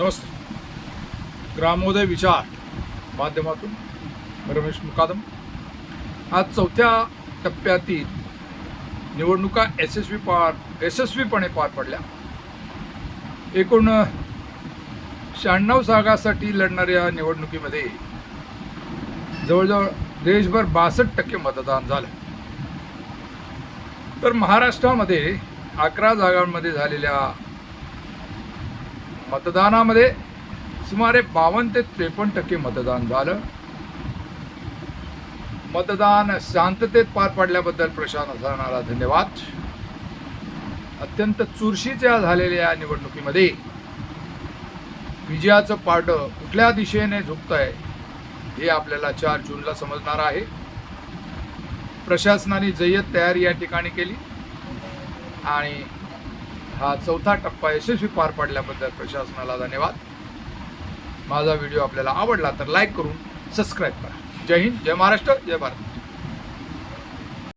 नमस्ते. ग्रामोदय विचार माध्यमातून रमेश मुकादम. आज चौथ्या टप्प्यातील निवडणुका यशस्वी पार यशस्वीपणे पार पडल्या. एकूण शहाण्णव जागासाठी लढणाऱ्या निवडणुकीमध्ये जवळजवळ देशभर बासष्ट टक्के मतदान झालं. तर महाराष्ट्रामध्ये अकरा जागांमध्ये झालेल्या मतदानामध्ये सुमारे बावन्न ते त्रेपन्न टक्के मतदान झालं. मतदान शांततेत पार पडल्याबद्दल प्रशासनाला धन्यवाद. अत्यंत चुरशीच्या झालेल्या या निवडणुकीमध्ये विजयाचं पाट कुठल्या दिशेने झुकत आहे हे आपल्याला चार जूनला समजणार आहे. प्रशासनाने जय्यत तयारी या ठिकाणी केली. आणि हा चौथा टप्पा यशस्वी पार पडल्याबद्दल प्रशासनाला धन्यवाद. माझा व्हिडिओ आपल्याला आवडला तर लाईक करून सबस्क्राईब करा. जय हिंद जय महाराष्ट्र जय भारत.